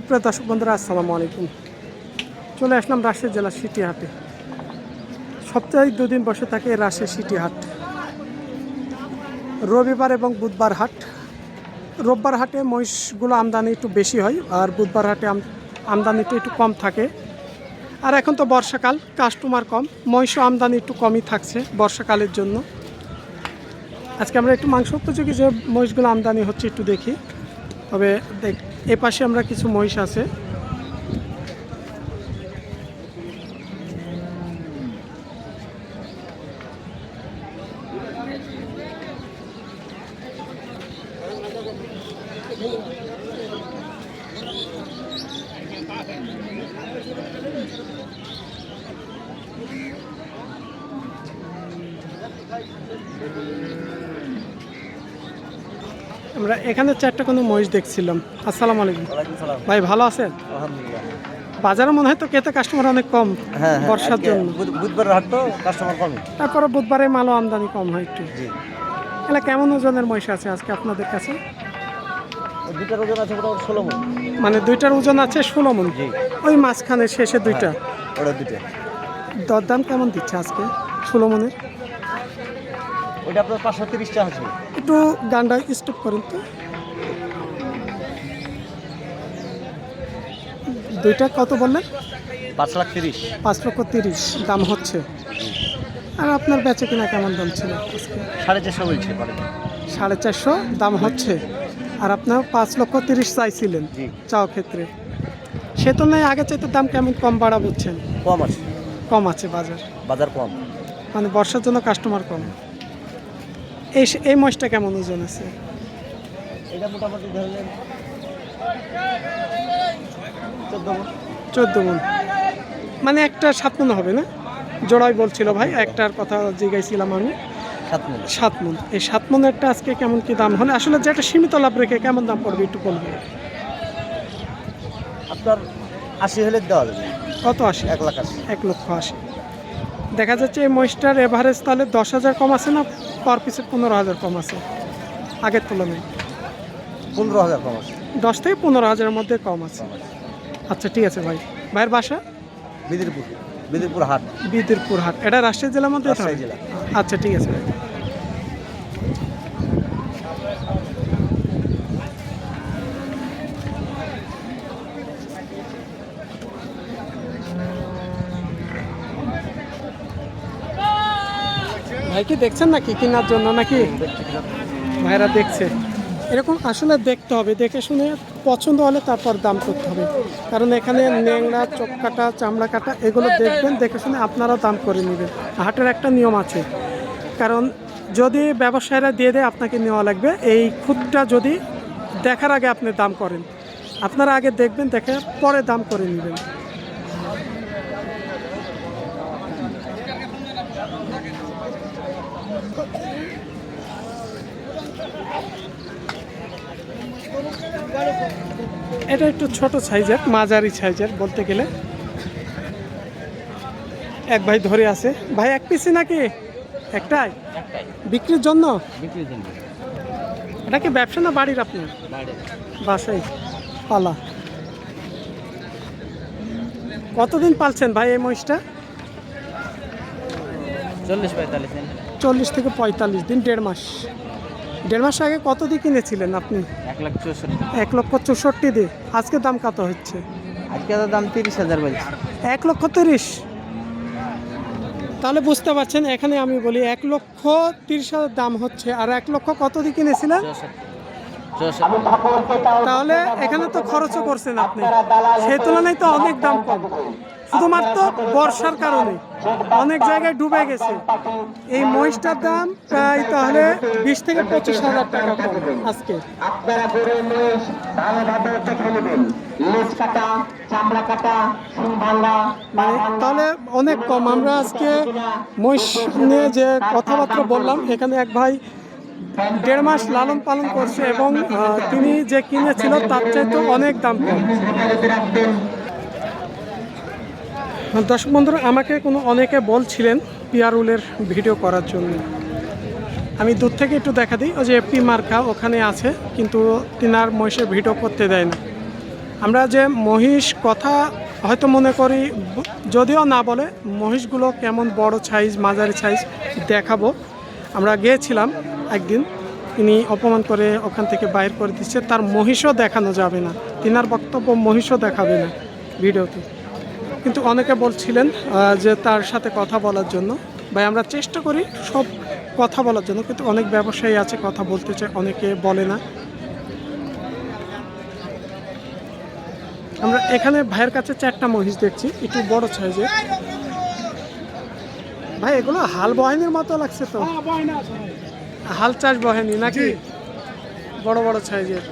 সুপ্রিয় দর্শক বন্ধুরা, আসসালামু আলাইকুম। চলে আসলাম রাজশাহী জেলার সিটি হাটে সপ্তাহে দুদিন বসে থাকে রাজশাহী সিটি হাট রবিবার এবং বুধবার হাট। রোববার হাটে মহিষগুলো আমদানি একটু বেশি হয় আর বুধবার হাটে আমদানিটা একটু কম থাকে। আর এখন তো বর্ষাকাল, কাস্টমার কম, মহিষও আমদানি একটু কমই থাকছে বর্ষাকালের জন্য। আজকে আমরা একটু মাংস উপযোগী যে মহিষগুলো আমদানি হচ্ছে একটু দেখি। তবে দেখ এ পাশে আমরা কিছু মহিষ আছে। আমরা এখানে চারটা কোনো মহিষ দেখছিলাম। আসসালামু আলাইকুম। ভাই ভালো আছেন? বাজারে মনে হয় তো কেতে কাস্টমার অনেক কম হ্যাঁ হ্যাঁ বর্ষার জন্য। বুধবার হাট তো কাস্টমার কমই। তারপরে বুধবারে মালও আমদানি কম হয় একটু। এলা কেমন ওজনের মহিষ আছে আজকে আপনাদের কাছে? ওই দুটার ওজন আছে ষোলো মন। মানে দুইটার ওজন আছে ষোলো মন। জি। ওই মাঝখানে শেষে দুইটা। ওটা দুটো দরদাম কেমন দিচ্ছে আজকে ষোলো মনের? ওইটা আপনার পাঁচশো তিরিশটা আছে একটু গানটা স্টপ করেন তো। দুইটা কত বললেন? পাঁচ লাখ তিরিশ। পাঁচ লক্ষ তিরিশ দাম হচ্ছে। আর আপনার বেচে কিনা কেমন দাম ছিল সাড়ে চারশো বলছে সাড়ে চারশো দাম হচ্ছে। আর আপনার পাঁচ লক্ষ তিরিশ চাইছিলেন চাও ক্ষেত্রে। সে তো নয় আগে চাইতে দাম কেমন কম বাড়া বুঝছেন কম আছে। কম আছে বাজার। বাজার কম। মানে বর্ষার জন্য কাস্টমার কম। এই এই মাছটা কেমন ওজন আছে? এটা মোটামুটি ধরলেন চোদ্দ মন। মানে। একটা সাত মন হবে না? জোড়াই বলছিল ভাই একটার কথা জিজ্ঞাসছিলাম আমি। সাত মন। সাত মন। এই সাত মনেরটা আজকে কেমন কি দাম হলে? আসলে যেটা সীমিত লাভ রেখে কেমন দাম পড়বে একটু বলবেন। আপনার আশি হলে দেওয়া যাবে। কত আসে এক লাখ আশি। এক লক্ষ আশি। দেখা যাচ্ছে এই মহিষটার এভারেজ তাহলে দশ হাজার কম আছে না পার পিসে পনেরো হাজার কম আছে? আগের তুলনায়। পনেরো হাজার কম আছে। দশ থেকে পনেরো হাজারের মধ্যে কম আছে। আচ্ছা ঠিক আছে ভাই। ভাইয়ের বাসা? বিদিরপুর। বিদিরপুর হাট। বিদিরপুর হাট। এটা রাজশাহী জেলার মধ্যে। আচ্ছা ঠিক আছে ভাই। ভাই কি দেখছেন নাকি কেনার জন্য নাকি? ভাইরা দেখছে। এরকম আসলে দেখতে হবে দেখে শুনে পছন্দ হলে তারপর দাম করতে হবে। কারণ এখানে ন্যাংরা চোখ কাটা চামড়া কাটা এগুলো দেখবেন দেখে শুনে আপনারাও দাম করে নেবেন। হাটের একটা নিয়ম আছে। কারণ যদি ব্যবসায়ীরা দিয়ে দেয় আপনাকে নেওয়া লাগবে। এই খুদটা যদি দেখার আগে আপনি দাম করেন। আপনারা আগে দেখবেন দেখে পরে দাম করে নেবেন। এটা একটু ছোট সাইজের মাঝারি সাইজের বলতে গেলে। এক ভাই ধরে আছে। ভাই এক পিসি নাকি? একটাই? বিক্রির জন্য? এটা কি ব্যবসা না বাড়ির আপনার? বাসাই পালা। কতদিন পালছেন ভাই এই মহিষটা? চল্লিশ পঁয়তাল্লিশ দিন। চল্লিশ থেকে পঁয়তাল্লিশ দিন দেড় মাস। দেড় মাস আগে কত দিয়ে কিনেছিলেন আপনি? এক লক্ষ চৌষট্টি দিয়ে। আজকে দাম কত হচ্ছে? আজকে তো দাম তিরিশ হাজার বলছে। এক লক্ষ তিরিশ? তাহলে বুঝতে পারছেন এখানে আমি বলি এক লক্ষ তিরিশ হাজার দাম হচ্ছে আর এক লক্ষ কত দিয়ে কিনেছিলেন? তাহলে এখানে তো খরচও করছেন আপনি। সেই তুলনায় তো অনেক দাম কম। শুধুমাত্র বর্ষার কারণে। অনেক জায়গায় ডুবে গেছে। এই মহিষটার দাম প্রায় তাহলে বিশ থেকে পঁচিশ হাজার টাকা আজকে। আপনারা গরু মহিষ ভালোভাবে দেখে নেবেন। লেজ কাটা চামড়া কাটা মানে তাহলে অনেক কম। আমরা আজকে মহিষ নিয়ে যে কথাবার্তা বললাম এখানে এক ভাই দেড় মাস লালন পালন করছে এবং তিনি যে কিনেছিল তার চাইতে অনেক দাম কম। দর্শক বন্ধুরা, আমাকে কোনো অনেকে বলছিলেন পিয়ারুলের ভিডিও করার জন্য। আমি দূর থেকে একটু দেখা দিই, ওই যে এপি মার্কা ওখানে আছে, কিন্তু তিনার মহিষের ভিডিও করতে দেয় না। আমরা যে মহিষ কথা হয়তো মনে করি, যদিও না বলে, মহিষগুলো কেমন বড় সাইজ মাঝারি সাইজ দেখাবো। আমরা গিয়েছিলাম একদিন তিনি অপমান করে ওখান থেকে বাইর করে দিচ্ছে, তার মহিষও দেখানো যাবে না। তিনার বক্তব্য মহিষও দেখাবে না ভিডিওতে। কিন্তু অনেকে বলছিলেন যে তার সাথে কথা বলার জন্য। ভাই, আমরা চেষ্টা করি সব কথা বলার জন্য, কিন্তু অনেক ব্যবসায়ী আছে, কথা বলতে চায়, অনেকে বলে না। আমরা এখানে ভাইয়ের কাছে চারটা মহিষ দেখছি, একটু বড় সাইজের। ভাই, এগুলো হাল বহেনির মতো লাগছে তো। হাল চাষ বহেনি নাকি? বড় বড় সাইজের।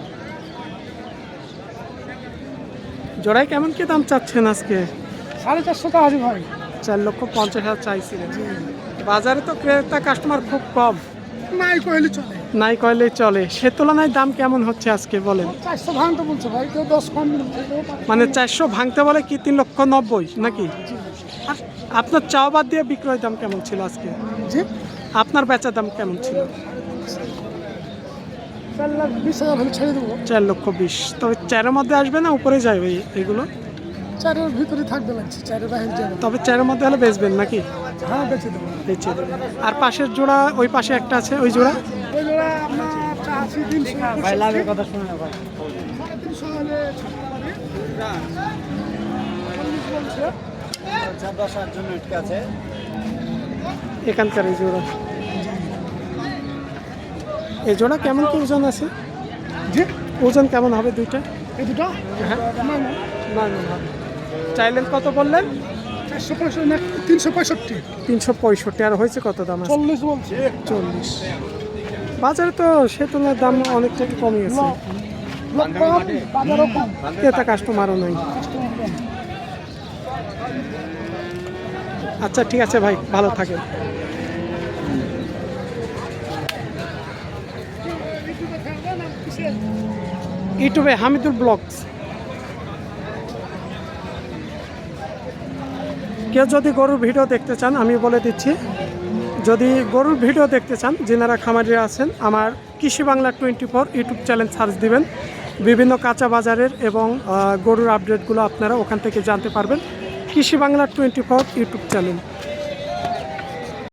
জোড়ায় কেমন কি দাম চাচ্ছেন আজকে? সাড়ে চারশো টাকা আছে ভাই। চার লক্ষ পঞ্চাশ হাজার চাইছিলেন। বাজারে তো ক্রেতা কাস্টমার খুব কম। নাই কইলে চলে। নাই কয়লেই চলে। সে তুলনায় দাম কেমন হচ্ছে আজকে বলেন? চারশো ভাঙতে বলছে ভাই কেউ দশ কম। মানে চারশো ভাঙতে বলে কি তিন লক্ষ নব্বই নাকি? আপনার চাওয়া বাদ দিয়ে বিক্রয় দাম কেমন ছিল আজকে? জি। আপনার বেচা দাম কেমন ছিল? চার লাখ বিশ হাজার হলে ছেড়ে দেবো। চার লক্ষ বিশ। তবে চারের মধ্যে আসবে না? উপরে যাবে এগুলো চারের ভিতরে থাকবে লাগছে চারের বাইরে যাবে। তবে চারের মধ্যে হলে বেচবেন নাকি? হ্যাঁ বেঁচে দেবো। বেচে দেবেন। আর পাশের জোড়া ওই পাশে একটা আছে ওই জোড়া? ওই জোড়া আপনার তিনশো ভাই লাভের কথা শুনে না ভাই। তিনশো হলে এখানকার এই জোড়া। এই জোড়া কেমন কি ওজন আছে? জি? ওজন কেমন হবে দুইটা? এই দুটো? হ্যাঁ। চাইলেন কত বললেন? তিনশো পঁয়ষট্টি। তিনশো পঁয়ষট্টি। আর হয়েছে কত দাম চল্লিশ বলছে। চল্লিশ। বাজারে তো সে তুলনায় দাম অনেকটা একটু কমে গেছে লোক কম। ক্রেতা কাস্টমারও নাই। আচ্ছা ঠিক আছে ভাই ভালো থাকেন। ইউটিউবে হামিদুল ব্লগস। কেউ যদি গরুর ভিডিও দেখতে চান, আমি বলে দিচ্ছি, যদি গরুর ভিডিও দেখতে চান, যেনারা খামারিরা আছেন, আমার Krishi Bangla twenty four YouTube channel search দিবেন। বিভিন্ন কাঁচা বাজারের এবং গরুর আপডেটগুলো আপনারা ওখান থেকে জানতে পারবেন। Krishi Bangla twenty four YouTube channel.